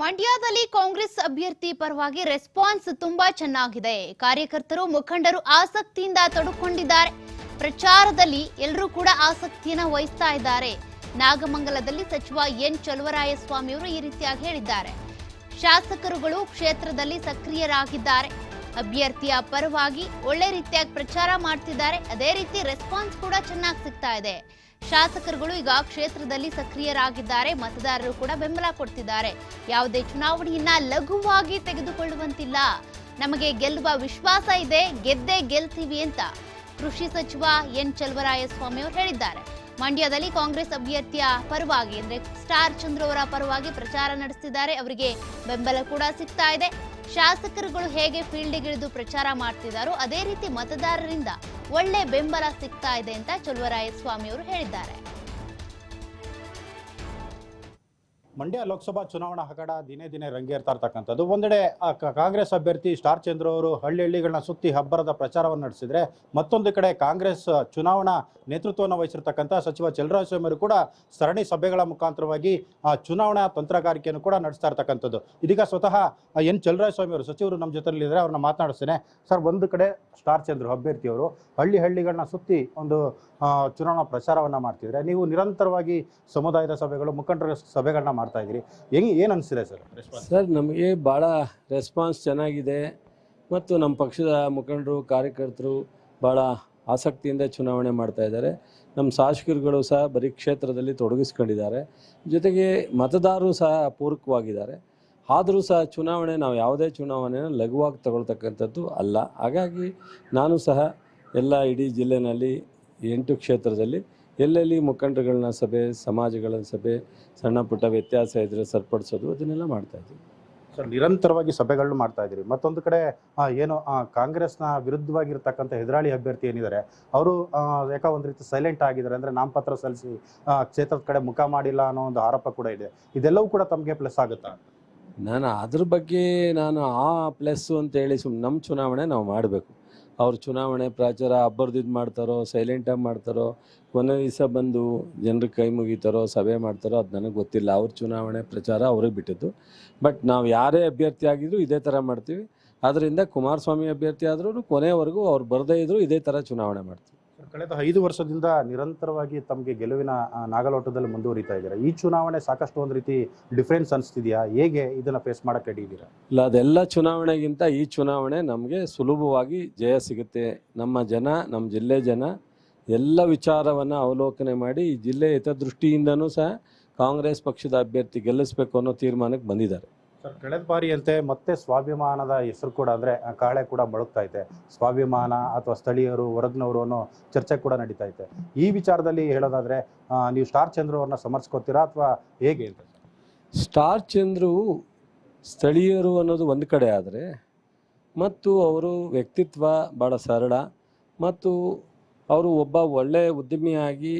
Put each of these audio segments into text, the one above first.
ಮಂಡ್ಯದಲ್ಲಿ ಕಾಂಗ್ರೆಸ್ ಅಭ್ಯರ್ಥಿ ಪರವಾಗಿ ರೆಸ್ಪಾನ್ಸ್ ತುಂಬಾ ಚೆನ್ನಾಗಿದೆ. ಕಾರ್ಯಕರ್ತರು, ಮುಖಂಡರು ಆಸಕ್ತಿಯಿಂದ ತೊಡಕೊಂಡಿದ್ದಾರೆ. ಪ್ರಚಾರದಲ್ಲಿ ಎಲ್ಲರೂ ಕೂಡ ಆಸಕ್ತಿಯನ್ನ ವಹಿಸ್ತಾ ಇದ್ದಾರೆ. ನಾಗಮಂಗಲದಲ್ಲಿ ಸಚಿವ ಎನ್ ಚಲುವರಾಯಸ್ವಾಮಿಯವರು ಈ ರೀತಿಯಾಗಿ ಹೇಳಿದ್ದಾರೆ. ಶಾಸಕರುಗಳು ಕ್ಷೇತ್ರದಲ್ಲಿ ಸಕ್ರಿಯರಾಗಿದ್ದಾರೆ. ಅಭ್ಯರ್ಥಿಯ ಪರವಾಗಿ ಒಳ್ಳೆ ರೀತಿಯಾಗಿ ಪ್ರಚಾರ ಮಾಡ್ತಿದ್ದಾರೆ. ಅದೇ ರೀತಿ ರೆಸ್ಪಾನ್ಸ್ ಕೂಡ ಚೆನ್ನಾಗಿ ಸಿಗ್ತಾ ಇದೆ. ಶಾಸಕರುಗಳು ಈಗ ಕ್ಷೇತ್ರದಲ್ಲಿ ಸಕ್ರಿಯರಾಗಿದ್ದಾರೆ, ಮತದಾರರು ಕೂಡ ಬೆಂಬಲ ಕೊಡ್ತಿದ್ದಾರೆ. ಯಾವುದೇ ಚುನಾವಣೆಯನ್ನ ಲಘುವಾಗಿ ತೆಗೆದುಕೊಳ್ಳುವಂತಿಲ್ಲ. ನಮಗೆ ಗೆಲ್ಲುವ ವಿಶ್ವಾಸ ಇದೆ, ಗೆದ್ದೇ ಗೆಲ್ತೀವಿ ಅಂತ ಕೃಷಿ ಸಚಿವ ಎನ್ ಚಲುವರಾಯಸ್ವಾಮಿ ಅವರು ಹೇಳಿದ್ದಾರೆ. ಮಂಡ್ಯದಲ್ಲಿ ಕಾಂಗ್ರೆಸ್ ಅಭ್ಯರ್ಥಿಯ ಪರವಾಗಿ ಅಂದ್ರೆ ಸ್ಟಾರ್ ಚಂದ್ರ ಅವರ ಪರವಾಗಿ ಪ್ರಚಾರ ನಡೆಸ್ತಿದ್ದಾರೆ. ಅವರಿಗೆ ಬೆಂಬಲ ಕೂಡ ಸಿಗ್ತಾ ಇದೆ. ಶಾಸಕರುಗಳು ಹೇಗೆ ಫೀಲ್ಡ್ಗಿಳಿದು ಪ್ರಚಾರ ಮಾಡ್ತಿದ್ದಾರೋ ಅದೇ ರೀತಿ ಮತದಾರರಿಂದ ಒಳ್ಳೆ ಬೆಂಬಲ ಸಿಗ್ತಾ ಇದೆ ಅಂತ ಚಲುವರಾಯಸ್ವಾಮಿ ಅವರು ಹೇಳಿದ್ದಾರೆ. ಮಂಡ್ಯ ಲೋಕಸಭಾ ಚುನಾವಣಾ ಹಗಡ ದಿನೇ ದಿನೇ ರಂಗೇರ್ತಾ ಇರ್ತಕ್ಕಂಥದ್ದು. ಒಂದೆಡೆ ಕಾಂಗ್ರೆಸ್ ಅಭ್ಯರ್ಥಿ ಸ್ಟಾರ್ ಚಂದ್ರ ಅವರು ಹಳ್ಳಿ ಹಳ್ಳಿಗಳನ್ನ ಸುತ್ತಿ ಹಬ್ಬರದ ಪ್ರಚಾರವನ್ನು ನಡೆಸಿದ್ರೆ ಮತ್ತೊಂದು ಕಡೆ ಕಾಂಗ್ರೆಸ್ ಚುನಾವಣಾ ನೇತೃತ್ವವನ್ನು ವಹಿಸಿರ್ತಕ್ಕಂಥ ಸಚಿವ ಅವರು ಕೂಡ ಸರಣಿ ಸಭೆಗಳ ಮುಖಾಂತರವಾಗಿ, ಆ, ಚುನಾವಣಾ ತಂತ್ರಗಾರಿಕೆಯನ್ನು ಕೂಡ ನಡೆಸ್ತಾ ಇರ್ತಕ್ಕಂಥದ್ದು. ಇದೀಗ ಸ್ವತಃ ಎನ್ ಎನ್. ಚಲರಾಯಸ್ವಾಮಿ ಅವರು ಸಚಿವರು ನಮ್ಮ ಜೊತೆಲಿದ್ದಾರೆ ಅವ್ರನ್ನ ಮಾತನಾಡಿಸ್ತೇನೆ. ಸರ್, ಒಂದು ಕಡೆ ಸ್ಟಾರ್ ಚಂದ್ರ ಅಭ್ಯರ್ಥಿಯವರು ಹಳ್ಳಿ ಹಳ್ಳಿಗಳನ್ನ ಸುತ್ತಿ ಒಂದು ಚುನಾವಣಾ ಪ್ರಚಾರವನ್ನ ಮಾಡ್ತಿದ್ರೆ ನೀವು ನಿರಂತರವಾಗಿ ಸಮುದಾಯದ ಸಭೆಗಳು, ಮುಖಂಡರ ಸಭೆಗಳನ್ನ ಮಾಡ್ತಾ ಇದ್ದೀರಿ? ಹೆಂಗ್ ಏನು ಅನ್ಸಿದೆ ಸರ್? ಸರ್ ನಮಗೆ ಭಾಳ ರೆಸ್ಪಾನ್ಸ್ ಚೆನ್ನಾಗಿದೆ ಮತ್ತು ನಮ್ಮ ಪಕ್ಷದ ಮುಖಂಡರು ಕಾರ್ಯಕರ್ತರು ಭಾಳ ಆಸಕ್ತಿಯಿಂದ ಚುನಾವಣೆ ಮಾಡ್ತಾ ಇದ್ದಾರೆ. ನಮ್ಮ ಶಾಸಕರುಗಳು ಸಹ ಬರೀ ಕ್ಷೇತ್ರದಲ್ಲಿ ತೊಡಗಿಸ್ಕೊಂಡಿದ್ದಾರೆ. ಜೊತೆಗೆ ಮತದಾರರು ಸಹ ಪೂರಕವಾಗಿದ್ದಾರೆ ಆದರೂ ಸಹ ಚುನಾವಣೆ ನಾವು ಯಾವುದೇ ಚುನಾವಣೆನ ಲಘುವಾಗಿ ತಗೊಳ್ತಕ್ಕಂಥದ್ದು ಅಲ್ಲ. ಹಾಗಾಗಿ ನಾನು ಸಹ ಎಲ್ಲ ಇಡೀ ಜಿಲ್ಲೆನಲ್ಲಿ ಎಂಟು ಕ್ಷೇತ್ರದಲ್ಲಿ ಎಲ್ಲೆಲ್ಲಿ ಮುಖಂಡರುಗಳನ್ನ ಸಭೆ ಸಮಾಜಗಳ ಸಭೆ ಸಣ್ಣ ಪುಟ್ಟ ವ್ಯತ್ಯಾಸ ಇದ್ದರೆ ಸರಿಪಡಿಸೋದು ಅದನ್ನೆಲ್ಲ ಮಾಡ್ತಾ ಇದ್ದೀವಿ. ಸರ್ ನಿರಂತರವಾಗಿ ಸಭೆಗಳನ್ನ ಮಾಡ್ತಾ ಇದ್ದೀರಿ. ಮತ್ತೊಂದು ಕಡೆ ಏನು ಆ, ಕಾಂಗ್ರೆಸ್ನ ವಿರುದ್ಧವಾಗಿರ್ತಕ್ಕಂಥ ಎದುರಾಳಿ ಅಭ್ಯರ್ಥಿ ಏನಿದ್ದಾರೆ ಅವರು ಯಾಕೋ ಒಂದು ರೀತಿ ಸೈಲೆಂಟ್ ಆಗಿದ್ದಾರೆ ಅಂದರೆ ನಾಮಪತ್ರ ಸಲ್ಲಿಸಿ ಆ, ಕ್ಷೇತ್ರದ ಕಡೆ ಮುಖ ಮಾಡಿಲ್ಲ ಅನ್ನೋ ಒಂದು ಆರೋಪ ಕೂಡ ಇದೆ. ಇದೆಲ್ಲವೂ ಕೂಡ ತಮಗೆ ಪ್ಲಸ್ ಆಗುತ್ತಾ? ನಾನು ಅದ್ರ ಬಗ್ಗೆ ನಾನು ಆ ಪ್ಲಸ್ಸು ಅಂತೇಳಿ ಸುಮ್ಮನೆ ನಮ್ಮ ಚುನಾವಣೆ ನಾವು ಮಾಡಬೇಕು. ಅವ್ರ ಚುನಾವಣೆ ಪ್ರಚಾರ ಅಬ್ಬರ್ದಿದ್ದು ಮಾಡ್ತಾರೋ ಸೈಲೆಂಟಾಗಿ ಮಾಡ್ತಾರೋ, ಕೊನೆ ದಿವಸ ಬಂದು ಜನರ ಕೈ ಮುಗಿತಾರೋ, ಸಭೆ ಮಾಡ್ತಾರೋ ಅದು ನನಗೆ ಗೊತ್ತಿಲ್ಲ. ಅವ್ರ ಚುನಾವಣೆ ಪ್ರಚಾರ ಅವ್ರಿಗೆ ಬಿಟ್ಟಿದ್ದು. ಬಟ್ ನಾವು ಯಾರೇ ಅಭ್ಯರ್ಥಿ ಆಗಿದ್ರು ಇದೇ ಥರ ಮಾಡ್ತೀವಿ. ಅದರಿಂದ ಕುಮಾರಸ್ವಾಮಿ ಅಭ್ಯರ್ಥಿ ಆದ್ರೂ ಕೊನೆವರೆಗೂ ಅವ್ರು ಬರದೇ ಇದ್ದರೂ ಇದೇ ಥರ ಚುನಾವಣೆ ಮಾಡ್ತೀವಿ. ಕಳೆದ ಐದು ವರ್ಷದಿಂದ ನಿರಂತರವಾಗಿ ತಮಗೆ ಗೆಲುವಿನ ನಾಗಲೋಟದಲ್ಲಿ ಮುಂದುವರಿತಾ ಇದ್ದಾರೆ? ಈ ಚುನಾವಣೆ ಸಾಕಷ್ಟು ಒಂದು ರೀತಿ ಡಿಫ್ರೆನ್ಸ್ ಅನಿಸ್ತಿದೆಯಾ? ಹೇಗೆ ಇದನ್ನು ಫೇಸ್ ಮಾಡಕ್ಕೆ ಹಿಡಿದಿದ್ದೀರಾ ಇಲ್ಲ, ಅದೆಲ್ಲ ಚುನಾವಣೆಗಿಂತ ಈ ಚುನಾವಣೆ ನಮಗೆ ಸುಲಭವಾಗಿ ಜಯ ಸಿಗುತ್ತೆ. ನಮ್ಮ ಜನ, ನಮ್ಮ ಜಿಲ್ಲೆ ಜನ ಎಲ್ಲ ವಿಚಾರವನ್ನು ಅವಲೋಕನೆ ಮಾಡಿ ಈ ಜಿಲ್ಲೆ ಹಿತದೃಷ್ಟಿಯಿಂದನೂ ಸಹ ಕಾಂಗ್ರೆಸ್ ಪಕ್ಷದ ಅಭ್ಯರ್ಥಿ ಗೆಲ್ಲಿಸ್ಬೇಕು ಅನ್ನೋ ತೀರ್ಮಾನಕ್ಕೆ ಬಂದಿದ್ದಾರೆ. ಸರ್ ಕಳೆದ ಬಾರಿಯಂತೆ ಮತ್ತೆ ಸ್ವಾಭಿಮಾನದ ಹೆಸರು ಕೂಡ ಅಂದ್ರೆ ಕಾಳೆ ಕೂಡ ಬಳಕ್ತಾ ಇದೆ. ಸ್ವಾಭಿಮಾನ ಅಥವಾ ಸ್ಥಳೀಯರು, ಹೊರಗ್ನವರು ಅನ್ನೋ ಚರ್ಚೆ ಕೂಡ ನಡೀತಾ ಇದೆ. ಈ ವಿಚಾರದಲ್ಲಿ ಹೇಳೋದಾದ್ರೆ ನೀವು ಸ್ಟಾರ್ ಚಂದ್ರು ಅವ್ರನ್ನ ಸಮರ್ಸ್ಕೋತೀರಾ ಅಥವಾ ಹೇಗೆ ಅಂತ? ಸ್ಟಾರ್ ಚಂದ್ರು ಸ್ಥಳೀಯರು ಅನ್ನೋದು ಒಂದು ಕಡೆ ಆದರೆ, ಮತ್ತು ಅವರು ವ್ಯಕ್ತಿತ್ವ ಭಾಳ ಸರಳ, ಮತ್ತು ಅವರು ಒಬ್ಬ ಒಳ್ಳೆಯ ಉದ್ಯಮಿಯಾಗಿ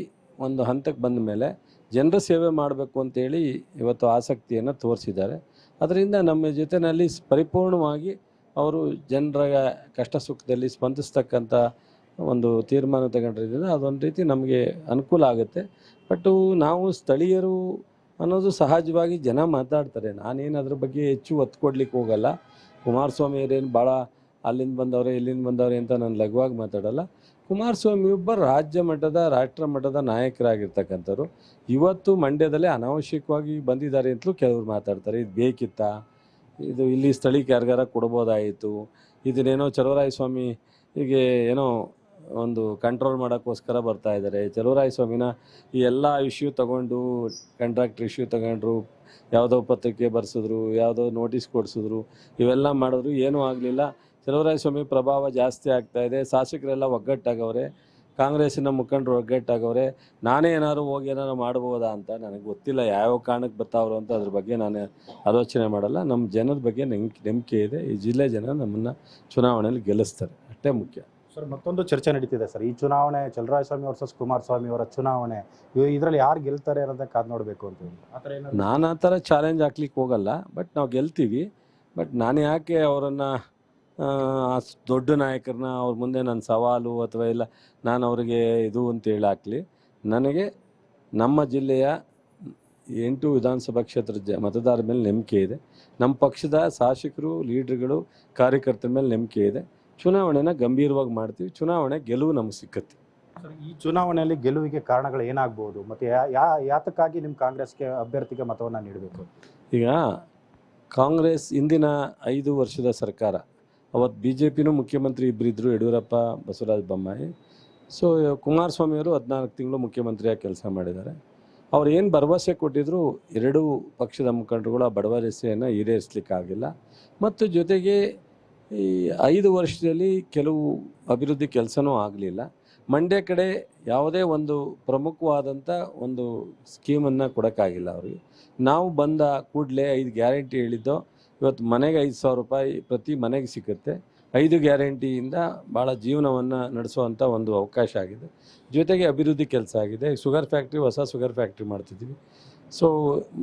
ಒಂದು ಹಂತಕ್ಕೆ ಬಂದ ಮೇಲೆ ಜನರ ಸೇವೆ ಮಾಡಬೇಕು ಅಂತೇಳಿ ಇವತ್ತು ಆಸಕ್ತಿಯನ್ನು ತೋರಿಸಿದ್ದಾರೆ. ಅದರಿಂದ ನಮ್ಮ ಜೊತೆಯಲ್ಲಿ ಪರಿಪೂರ್ಣವಾಗಿ ಅವರು ಜನರ ಕಷ್ಟ ಸುಖದಲ್ಲಿ ಸ್ಪಂದಿಸ್ತಕ್ಕಂಥ ಒಂದು ತೀರ್ಮಾನ ತಗೊಂಡಿರೋದ್ರಿಂದ ಅದೊಂದು ರೀತಿ ನಮಗೆ ಅನುಕೂಲ ಆಗುತ್ತೆ. ಬಟ್ಟು ನಾವು ಸ್ಥಳೀಯರು ಅನ್ನೋದು ಸಹಜವಾಗಿ ಜನ ಮಾತಾಡ್ತಾರೆ. ನಾನೇನು ಅದ್ರ ಬಗ್ಗೆ ಹೆಚ್ಚು ಒತ್ತು ಕೊಡ್ಲಿಕ್ಕೆ ಹೋಗಲ್ಲ. ಕುಮಾರಸ್ವಾಮಿ ಅವರೇನು ಭಾಳ ಅಲ್ಲಿಂದ ಬಂದವ್ರೆ, ಇಲ್ಲಿಂದ ಬಂದವ್ರೆ ಅಂತ ನಾನು ಲಘುವಾಗಿ ಮಾತಾಡಲ್ಲ. ಕುಮಾರಸ್ವಾಮಿ ಒಬ್ಬ ರಾಜ್ಯ ಮಟ್ಟದ, ರಾಷ್ಟ್ರ ಮಟ್ಟದ ನಾಯಕರಾಗಿರ್ತಕ್ಕಂಥವ್ರು ಇವತ್ತು ಮಂಡ್ಯದಲ್ಲೇ ಅನಾವಶ್ಯಕವಾಗಿ ಬಂದಿದ್ದಾರೆ ಅಂತಲೂ ಕೆಲವರು ಮಾತಾಡ್ತಾರೆ. ಇದು ಬೇಕಿತ್ತಾ? ಇದು ಇಲ್ಲಿ ಸ್ಥಳೀಯ ಯಾರಿಗಾರ ಕೊಡ್ಬೋದಾಯಿತು? ಇದನ್ನೇನೋ ಚಲುವರಾಯಸ್ವಾಮಿ ಹೀಗೆ ಏನೋ ಒಂದು ಕಂಟ್ರೋಲ್ ಮಾಡೋಕ್ಕೋಸ್ಕರ ಬರ್ತಾ ಇದ್ದಾರೆ. ಸ್ವಾಮಿನ ಈ ಎಲ್ಲ ಇಶ್ಯೂ ತಗೊಂಡು ಕಾಂಟ್ರಾಕ್ಟ್ ಇಶ್ಯೂ ತಗೊಂಡ್ರು ಯಾವುದೋ ಪತ್ರಿಕೆ ಬರ್ಸಿದ್ರು, ಯಾವುದೋ ನೋಟಿಸ್ ಕೊಡಿಸಿದ್ರು, ಇವೆಲ್ಲ ಮಾಡಿದ್ರು, ಏನೂ ಆಗಲಿಲ್ಲ. ಚಲವರಾಯ ಸ್ವಾಮಿ ಪ್ರಭಾವ ಜಾಸ್ತಿ ಆಗ್ತಾ ಇದೆ. ಶಾಸಕರೆಲ್ಲ ಒಗ್ಗಟ್ಟಾಗವ್ರೆ. ಕಾಂಗ್ರೆಸ್ಸಿನ ಮುಖಂಡರು ಒಗ್ಗಟ್ಟಾಗವ್ರೆ. ನಾನೇ ಏನಾದ್ರು ಹೋಗಿ ಏನಾದ್ರು ಮಾಡ್ಬೋದಾ ಅಂತ ನನಗೆ ಗೊತ್ತಿಲ್ಲ. ಯಾವ್ಯಾವ ಕಾರಣಕ್ಕೆ ಬರ್ತಾವ್ರು ಅಂತ ಅದ್ರ ಬಗ್ಗೆ ನಾನು ಆಲೋಚನೆ ಮಾಡಲ್ಲ. ನಮ್ಮ ಜನರ ಬಗ್ಗೆ ನಂಬಿಕೆ ನಂಬಿಕೆ ಇದೆ. ಈ ಜಿಲ್ಲೆ ಜನ ನಮ್ಮನ್ನು ಚುನಾವಣೆಯಲ್ಲಿ ಗೆಲ್ಲಿಸ್ತಾರೆ. ಅಷ್ಟೇ ಮುಖ್ಯ. ಸರ್, ಮತ್ತೊಂದು ಚರ್ಚೆ ನಡೀತಿದೆ ಸರ್. ಈ ಚುನಾವಣೆ ಚಲರಾಯಸ್ವಾಮಿ ವರ್ಸಸ್ ಕುಮಾರಸ್ವಾಮಿ ಅವರ ಚುನಾವಣೆ ಇದರಲ್ಲಿ ಯಾರು ಗೆಲ್ತಾರೆ ಅನ್ನೋದನ್ನ ಕಾದ್ ನೋಡಬೇಕು ಅಂತ ಹೇಳಿ ನಾನು ಆ ಥರ ಚಾಲೆಂಜ್ ಹಾಕ್ಲಿಕ್ಕೆ ಹೋಗಲ್ಲ ಬಟ್ ನಾವು ಗೆಲ್ತೀವಿ. ಬಟ್ ನಾನು ಯಾಕೆ ಅವರನ್ನು ದೊಡ್ಡ ನಾಯಕರನ್ನ ಅವ್ರ ಮುಂದೆ ನನ್ನ ಸವಾಲು ಅಥವಾ ಇಲ್ಲ, ನಾನು ಅವರಿಗೆ ಇದು ಅಂತ ಹೇಳಿ ಹಾಕ್ಲಿ. ನನಗೆ ನಮ್ಮ ಜಿಲ್ಲೆಯ ಎಂಟು ವಿಧಾನಸಭಾ ಕ್ಷೇತ್ರ ಜ, ಮತದಾರರ ಮೇಲೆ ನಂಬಿಕೆ ಇದೆ. ನಮ್ಮ ಪಕ್ಷದ ಶಾಸಕರು, ಲೀಡ್ರ್ಗಳು, ಕಾರ್ಯಕರ್ತರ ಮೇಲೆ ನಂಬಿಕೆ ಇದೆ. ಚುನಾವಣೆನ ಗಂಭೀರವಾಗಿ ಮಾಡ್ತೀವಿ ಚುನಾವಣೆ ಗೆಲುವು ನಮ್ಗೆ ಸಿಕ್ಕತ್ತೆ. ಈ ಚುನಾವಣೆಯಲ್ಲಿ ಗೆಲುವಿಗೆ ಕಾರಣಗಳು ಏನಾಗ್ಬೋದು? ಮತ್ತೆ ಯಾ- ಯಾ- ಯಾತಕ್ಕಾಗಿ ನಿಮ್ಮ ಕಾಂಗ್ರೆಸ್ಗೆ ಅಭ್ಯರ್ಥಿಗೆ ಮತವನ್ನು ನೀಡಬೇಕು? ಈಗ ಕಾಂಗ್ರೆಸ್ ಇಂದಿನ ಐದು ವರ್ಷದ ಸರ್ಕಾರ ಅವತ್ತು ಬಿ ಜೆ ಪಿನೂ ಮುಖ್ಯಮಂತ್ರಿ ಇಬ್ಬರಿದ್ದರು ಯಡಿಯೂರಪ್ಪ ಬಸವರಾಜ ಬೊಮ್ಮಾಯಿ. ಸೊ ಕುಮಾರಸ್ವಾಮಿಯವರು ಹದಿನಾಲ್ಕು ತಿಂಗಳು ಮುಖ್ಯಮಂತ್ರಿಯಾಗಿ ಕೆಲಸ ಮಾಡಿದ್ದಾರೆ. ಅವ್ರು ಏನು ಭರವಸೆ ಕೊಟ್ಟಿದ್ರು ಎರಡೂ ಪಕ್ಷದ ಮುಖಂಡರುಗಳು ಆ ಬಡವರಸೆಯನ್ನು ಈಡೇರಿಸ್ಲಿಕ್ಕಾಗಿಲ್ಲ. ಮತ್ತು ಜೊತೆಗೆ ಈ ಐದು ವರ್ಷದಲ್ಲಿ ಕೆಲವು ಅಭಿವೃದ್ಧಿ ಕೆಲಸನೂ ಆಗಲಿಲ್ಲ. ಮಂಡ್ಯ ಕಡೆ ಯಾವುದೇ ಒಂದು ಪ್ರಮುಖವಾದಂಥ ಒಂದು ಸ್ಕೀಮನ್ನು ಕೊಡೋಕ್ಕಾಗಿಲ್ಲ ಅವರಿಗೆ. ನಾವು ಬಂದ ಕೂಡಲೇ ಐದು ಗ್ಯಾರಂಟಿ ಹೇಳಿದ್ದೋ, ಇವತ್ತು ಮನೆಗೆ ಐದು ಸಾವಿರ ರೂಪಾಯಿ ಪ್ರತಿ ಮನೆಗೆ ಸಿಗುತ್ತೆ. ಐದು ಗ್ಯಾರಂಟಿಯಿಂದ ಭಾಳ ಜೀವನವನ್ನು ನಡೆಸುವಂಥ ಒಂದು ಅವಕಾಶ ಆಗಿದೆ. ಜೊತೆಗೆ ಅಭಿವೃದ್ಧಿ ಕೆಲಸ ಆಗಿದೆ. ಶುಗರ್ ಫ್ಯಾಕ್ಟ್ರಿ, ಹೊಸ ಶುಗರ್ ಫ್ಯಾಕ್ಟ್ರಿ ಮಾಡ್ತಿದ್ದೀವಿ. ಸೊ,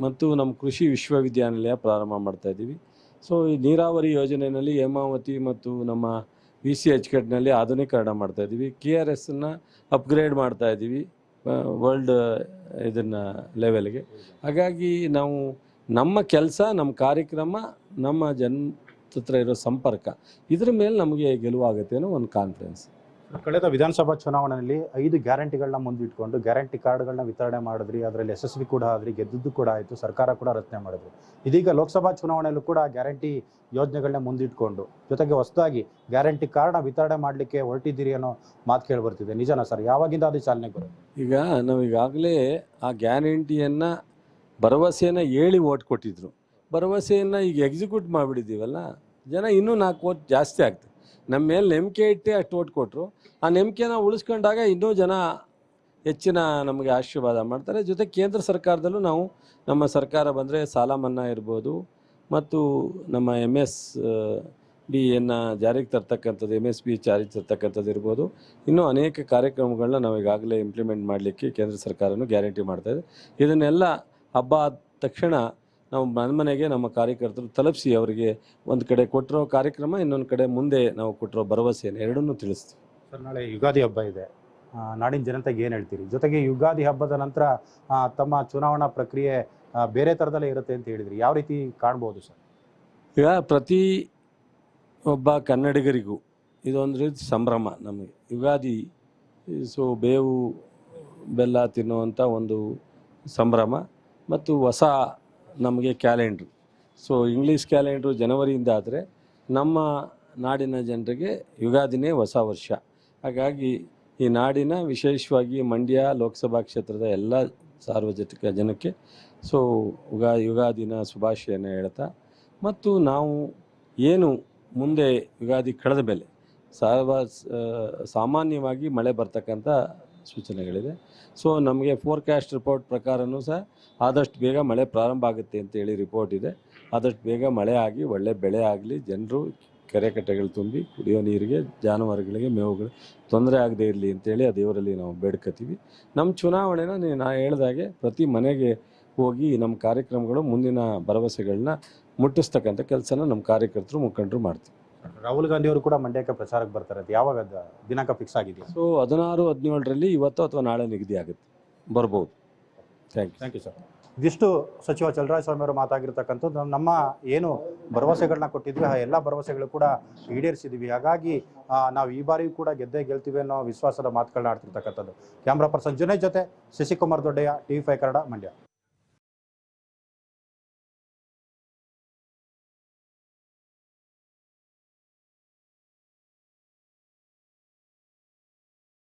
ಮತ್ತು ನಮ್ಮ ಕೃಷಿ ವಿಶ್ವವಿದ್ಯಾನಿಲಯ ಪ್ರಾರಂಭ ಮಾಡ್ತಾ ಇದ್ದೀವಿ. ಸೊ ಈ ನೀರಾವರಿ ಯೋಜನೆಯಲ್ಲಿ ಹೇಮಾವತಿ ಮತ್ತು ನಮ್ಮ ವಿ ಸಿ ಎಚ್ಕೆಟ್ನಲ್ಲಿ ಆಧುನೀಕರಣ ಮಾಡ್ತಾ ಇದ್ದೀವಿ. ಕೆ ಆರ್ ಎಸ್ನ ಅಪ್ಗ್ರೇಡ್ ಮಾಡ್ತಾ ಇದ್ದೀವಿ ವರ್ಲ್ಡ್ ಇದನ್ನು ಲೆವೆಲ್ಗೆ ಹಾಗಾಗಿ ನಾವು ನಮ್ಮ ಕೆಲಸ, ನಮ್ಮ ಕಾರ್ಯಕ್ರಮ, ನಮ್ಮ ಜನ ಹತ್ರ ಇರೋ ಸಂಪರ್ಕ, ಇದ್ರ ಮೇಲೆ ನಮಗೆ ಗೆಲುವಾಗುತ್ತೆ ಅನ್ನೋ ಒಂದು ಕಾನ್ಫಿಡೆನ್ಸ್ ಕಳೆದ ವಿಧಾನಸಭಾ ಚುನಾವಣೆಯಲ್ಲಿ ಐದು ಗ್ಯಾರಂಟಿಗಳನ್ನ ಮುಂದಿಟ್ಕೊಂಡು ಗ್ಯಾರಂಟಿ ಕಾರ್ಡ್ಗಳನ್ನ ವಿತರಣೆ ಮಾಡಿದ್ರಿ, ಅದರಲ್ಲಿ ಯಶಸ್ವಿ ಕೂಡ ಆದ್ರಿ, ಗೆದ್ದದ್ದು ಕೂಡ ಆಯಿತು, ಸರ್ಕಾರ ಕೂಡ ರಚನೆ ಮಾಡಿದ್ರು. ಇದೀಗ ಲೋಕಸಭಾ ಚುನಾವಣೆಯಲ್ಲೂ ಕೂಡ ಗ್ಯಾರಂಟಿ ಯೋಜನೆಗಳನ್ನ ಮುಂದಿಟ್ಕೊಂಡು, ಜೊತೆಗೆ ಹೊಸದಾಗಿ ಗ್ಯಾರಂಟಿ ಕಾರ್ಡ್ನ ವಿತರಣೆ ಮಾಡಲಿಕ್ಕೆ ಹೊರಟಿದ್ದೀರಿ ಅನ್ನೋ ಮಾತು ಕೇಳಿ ಬರ್ತಿದೆ ನಿಜನಾ ಸರ್? ಯಾವಾಗಿಂದ ಅದು ಚಾಲನೆ ಬರುತ್ತೆ? ಈಗ ನಾವು ಈಗಾಗಲೇ ಆ ಗ್ಯಾರಂಟಿಯನ್ನು ಭರವಸೆಯನ್ನು ಹೇಳಿ ಓಟ್ ಕೊಟ್ಟಿದ್ರು. ಭರವಸೆಯನ್ನು ಈಗ ಎಕ್ಸಿಕ್ಯೂಟ್ ಮಾಡಿಬಿಟ್ಟಿದ್ದೀವಲ್ಲ, ಜನ ಇನ್ನೂ ನಾಲ್ಕು ಓಟ್ ಜಾಸ್ತಿ ಆಗ್ತದೆ. ನಮ್ಮ ಮೇಲೆ ನಂಬಿಕೆ ಇಟ್ಟೆ ಅಷ್ಟು ಓಟ್ ಕೊಟ್ಟರು ಆ ನಂಬಿಕೆನ ಉಳಿಸ್ಕೊಂಡಾಗ ಇನ್ನೂ ಜನ ಹೆಚ್ಚಿನ ನಮಗೆ ಆಶೀರ್ವಾದ ಮಾಡ್ತಾರೆ. ಜೊತೆ ಕೇಂದ್ರ ಸರ್ಕಾರದಲ್ಲೂ ನಾವು ನಮ್ಮ ಸರ್ಕಾರ ಬಂದರೆ ಸಾಲ ಮನ್ನಾ ಇರ್ಬೋದು. ಮತ್ತು ನಮ್ಮ ಎಂ ಎಸ್ ಬಿಯನ್ನು ಜಾರಿಗೆ ತರ್ತಕ್ಕಂಥದ್ದು ಎಂ ಎಸ್ ಬಿ ಜಾರಿಗೆ ತರ್ತಕ್ಕಂಥದ್ದು ಇರ್ಬೋದು. ಇನ್ನೂ ಅನೇಕ ಕಾರ್ಯಕ್ರಮಗಳನ್ನ ನಾವು ಈಗಾಗಲೇ ಇಂಪ್ಲಿಮೆಂಟ್ ಮಾಡಲಿಕ್ಕೆ ಕೇಂದ್ರ ಸರ್ಕಾರನೂ ಗ್ಯಾರಂಟಿ ಮಾಡ್ತಾ ಇದೆ. ಇದನ್ನೆಲ್ಲ ಹಬ್ಬ ಆದ ತಕ್ಷಣ ನಾವು ಮನೆ ಮನೆಗೆ ನಮ್ಮ ಕಾರ್ಯಕರ್ತರು ತಲುಪಿಸಿ ಅವರಿಗೆ ಒಂದು ಕಡೆ ಕೊಟ್ಟಿರೋ ಕಾರ್ಯಕ್ರಮ ಇನ್ನೊಂದು ಕಡೆ ಮುಂದೆ ನಾವು ಕೊಟ್ಟಿರೋ ಭರವಸೆಯನ್ನು ಎರಡನ್ನೂ ತಿಳಿಸ್ತೀವಿ. ಸರ್ ನಾಳೆ ಯುಗಾದಿ ಹಬ್ಬ ಇದೆ. ನಾಡಿನ ಜನತೆಗೆ ಏನು ಹೇಳ್ತೀರಿ? ಜೊತೆಗೆ ಯುಗಾದಿ ಹಬ್ಬದ ನಂತರ ತಮ್ಮ ಚುನಾವಣಾ ಪ್ರಕ್ರಿಯೆ ಬೇರೆ ಥರದಲ್ಲೇ ಇರುತ್ತೆ ಅಂತ ಹೇಳಿದ್ರಿ. ಯಾವ ರೀತಿ ಕಾಣ್ಬೋದು ಸರ್? ಈಗ ಪ್ರತಿ ಒಬ್ಬ ಕನ್ನಡಿಗರಿಗೂ ಇದೊಂದು ರೀತಿ ಸಂಭ್ರಮ ನಮಗೆ. ಯುಗಾದಿ ಸೊ ಬೇವು ಬೆಲ್ಲ ತಿನ್ನುವಂಥ ಒಂದು ಸಂಭ್ರಮ ಮತ್ತು ಹೊಸ ನಮಗೆ ಕ್ಯಾಲೆಂಡ್ರು. ಸೊ ಇಂಗ್ಲೀಷ್ ಕ್ಯಾಲೆಂಡ್ರು ಜನವರಿಯಿಂದ ಆದರೆ ನಮ್ಮ ನಾಡಿನ ಜನರಿಗೆ ಯುಗಾದಿನೇ ಹೊಸ ವರ್ಷ. ಹಾಗಾಗಿ ಈ ನಾಡಿನ ವಿಶೇಷವಾಗಿ ಮಂಡ್ಯ ಲೋಕಸಭಾ ಕ್ಷೇತ್ರದ ಎಲ್ಲ ಸಾರ್ವಜನಿಕ ಜನಕ್ಕೆ ಸೊ ಯುಗಾ ಯುಗಾದಿನ ಶುಭಾಶಯನ ಹೇಳ್ತಾ, ಮತ್ತು ನಾವು ಏನು ಮುಂದೆ ಯುಗಾದಿ ಕಳೆದ ಮೇಲೆ ಸಾರ್ವ ಸಾಮಾನ್ಯವಾಗಿ ಮಳೆ ಬರ್ತಕ್ಕಂಥ ಸೂಚನೆಗಳಿದೆ. ಸೊ ನಮಗೆ ಫೋರ್ಕಾಸ್ಟ್ ರಿಪೋರ್ಟ್ ಪ್ರಕಾರನೂ ಸಹ ಆದಷ್ಟು ಬೇಗ ಮಳೆ ಪ್ರಾರಂಭ ಆಗುತ್ತೆ ಅಂತೇಳಿ ರಿಪೋರ್ಟ್ ಇದೆ. ಆದಷ್ಟು ಬೇಗ ಮಳೆ ಆಗಿ, ಒಳ್ಳೆ ಬೆಳೆ ಆಗಲಿ, ಜನರು ಕೆರೆ ಕಟ್ಟೆಗಳು ತುಂಬಿ ಕುಡಿಯೋ ನೀರಿಗೆ, ಜಾನುವಾರುಗಳಿಗೆ ಮೇವುಗಳು ತೊಂದರೆ ಆಗದೇ ಇರಲಿ ಅಂತೇಳಿ ಆ ದೇವರಲ್ಲಿ ನಾವು ಬೇಡ್ಕೊತೀವಿ. ನಮ್ಮ ಚುನಾವಣೆನ ನೀ- ನಾ ಹೇಳ್ದಾಗೆ ಪ್ರತಿ ಮನೆಗೆ ಹೋಗಿ ನಮ್ಮ ಕಾರ್ಯಕ್ರಮಗಳು, ಮುಂದಿನ ಭರವಸೆಗಳನ್ನ ಮುಟ್ಟಿಸ್ತಕ್ಕಂಥ ಕೆಲಸನ ನಮ್ಮ ಕಾರ್ಯಕರ್ತರು, ಮುಖಂಡರು ಮಾಡ್ತೀವಿ. ರಾಹುಲ್ ಗಾಂಧಿ ಅವರು ಕೂಡ ಮಂಡ್ಯಕ್ಕೆ ಪ್ರಚಾರಕ್ಕೆ ಬರ್ತಾರೆ. ಅದು ಯಾವಾಗ ಅದು ದಿನಾಂಕ ಫಿಕ್ಸ್ ಆಗಿದೆಯಾ? ಸೊ ಹದಿನಾರು ಹದಿನೇಳರಲ್ಲಿ ಇವತ್ತು ಅಥವಾ ನಾಳೆ ನಿಗದಿ ಆಗುತ್ತೆ. ಬರ್ಬೋದು. Thank you thank you sir ಇದಿಷ್ಟು ಸಚಿವ ಚಲರಾಯ ಸ್ವಾಮಿ ಅವರು ಮಾತಾಗಿರ್ತಕ್ಕಂಥದ್ದು. ನಮ್ಮ- ಏನು ಭರವಸೆಗಳನ್ನ ಕೊಟ್ಟಿದ್ವಿ ಆ ಎಲ್ಲ ಭರವಸೆಗಳು ಕೂಡ ಈಡೇರಿಸಿದ್ವಿ. ಹಾಗಾಗಿ ನಾವು ಈ ಬಾರಿಯೂ ಕೂಡ ಗೆದ್ದೇ ಗೆಲ್ತೀವಿ ಅನ್ನೋ ವಿಶ್ವಾಸದ ಮಾತುಗಳನ್ನ ಆಡ್ತಿರ್ತಕ್ಕಂಥದ್ದು. ಕ್ಯಾಮ್ರಾ ಪರ್ಸನ್ ಜುನೇ ಜೊತೆ ಶಶಿಕುಮಾರ್ ದೊಡ್ಡಯ್ಯ ಟಿ ಫೈ ಕನ್ನಡ ಮಂಡ್ಯ.